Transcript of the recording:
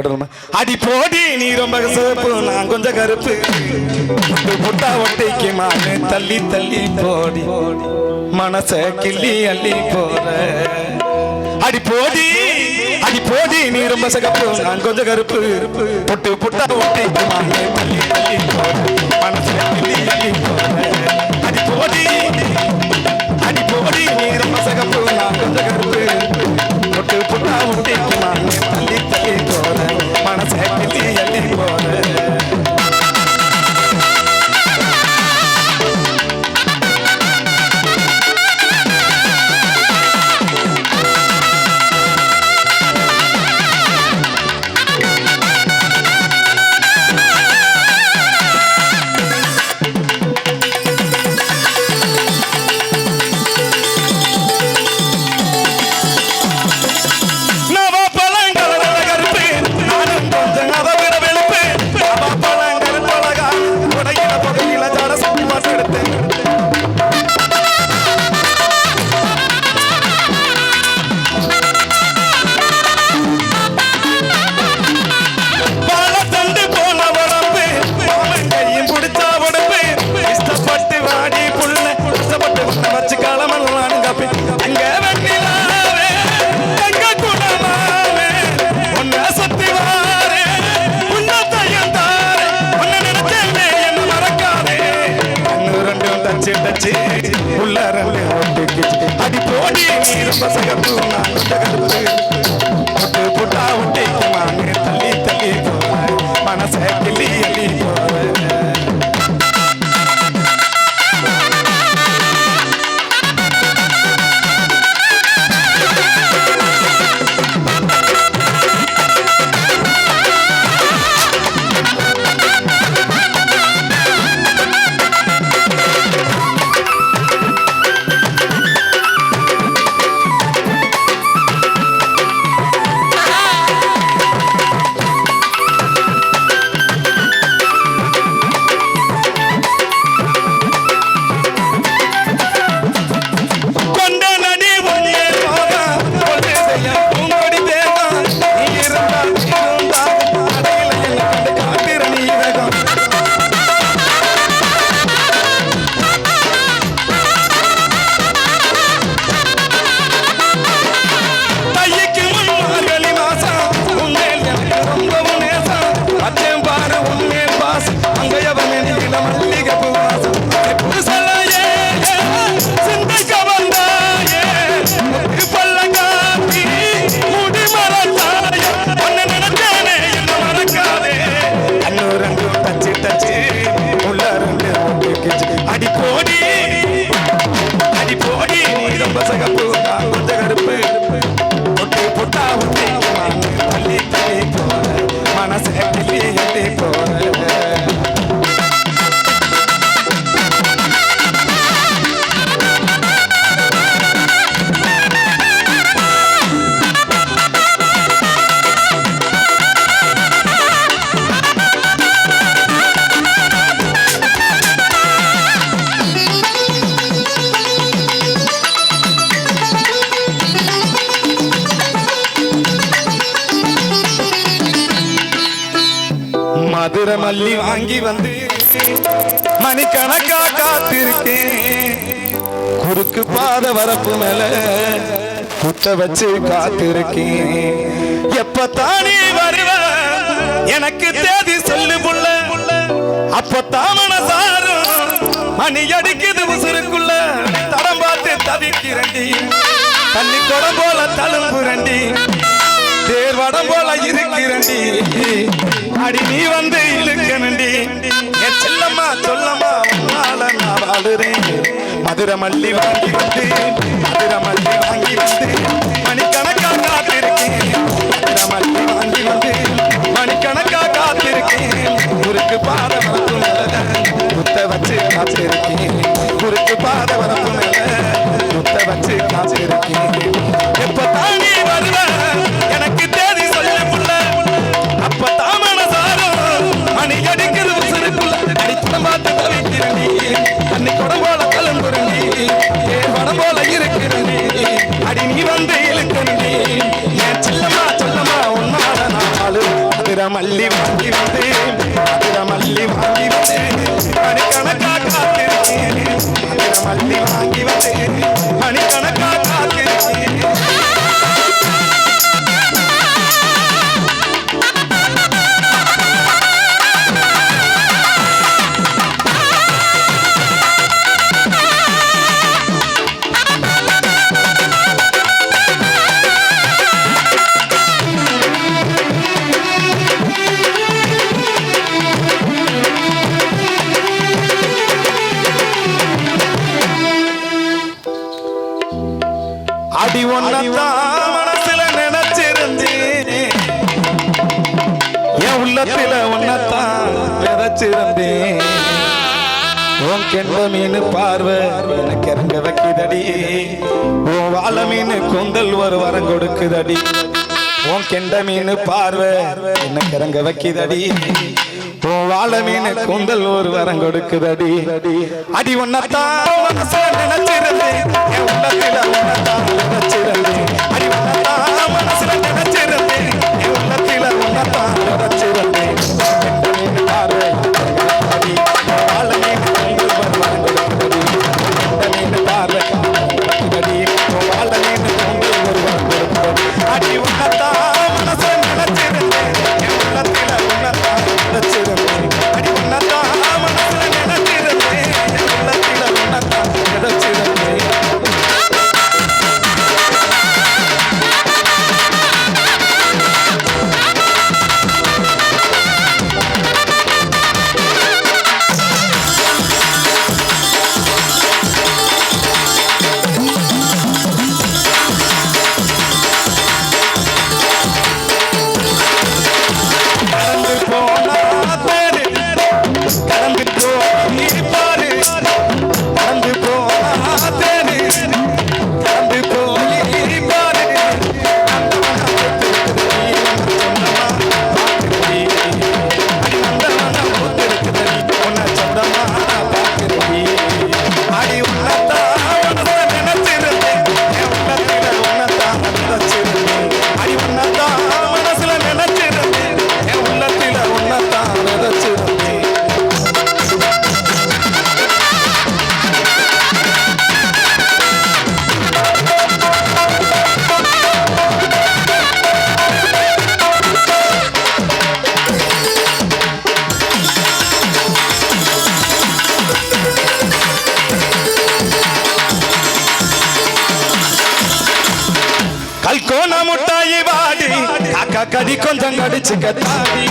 படலாமா? அடி போடி நீ ரொம்ப சிவப்பு நான் கொஞ்சம் கருப்பு. புட்டா ஒட்டைக்கு மாறு தள்ளி தள்ளி போடி. மனச கிள்ளி அள்ளி போற. அடி போடி அடி போடி நீ ரொம்ப சிகப்பு நான் கொஞ்சம் கருப்பு. புட்டு புட்டா ஒட்டைக்கு மாறு தள்ளி தள்ளி போடி மனச கிள்ளி அள்ளி போற மல்லி வாங்கி வந்து மணிக்கணக்கா காத்திருக்கேன். குறுக்கு பாத வரப்பு மேல குத்த வச்சு காத்திருக்கேன். எப்பத்தானே வருவ எனக்கு தேதி சொல்லு புள்ள. அப்ப தாமன சாரும் மணி அடிக்குது உசுருக்குள்ள. தடம் பார்த்து தவிக்கிறண்டி. தண்ணி குடம் போல தழும்புரண்டி தேர்வடம் போல இருக்கிறண்டி. அடி நீ வந்து இழுக்கணண்டி என் செல்லம்மா சொல்லம்மா உன்னால நான் வாழுறேன். மதுரை மல்லி வாங்கி வந்து மதுரை மல்லி வாங்கி வந்து மணிக்கணக்கா காத்திருக்கேன். மதுரை மல்லி வாங்கி வந்து மணிக்கணக்கா காத்திருக்கேன். குறுக்கு பாத வரப்பு மேல குத்த வச்சு காத்திருக்கேன். குறுக்கு பாத வரப்பு மேல குத்த வச்சு காத்திருக்கேன். எப்ப தான் பார்த்து அன்னை குடம் போல கலம்புரண்டி ஏன் படம் போல இருக்கிறண்டி அடி நீ வந்து இழுக்கண்டி என் சில்லம்மா சொல்லம்மா உன்னால அதிர மல்லி வாங்கி வந்து அடி ஒன்னதான் மனசுல நினைச்சிருந்தேன். என் உள்ளத்துல ஒன்னதான் விதைச்சிருந்தேன். உன் கெண்ட மீன் பார்வை எனக்கு இறங்க வைக்குதடி. உன் வாழை மீன் கூந்தல் ஒரு வரம் கொடுக்குதடி. உன் கெண்ட மீன் பார்வை எனக்கு இறங்க வைக்குதடி. வாழை மீன் கூந்தல் ஒரு வரம் கொடுக்குதடி. அடி ஒன்னத்தான் மனசுல நினைச்சிருந்தேன் அடி ஒன்னத்தான் மனசுல நினைச்சிருந்தேன் உள்ளத்துல ஒன்னத்தான் கடி கொஞ்சம் கடிச்சு கத்தாடி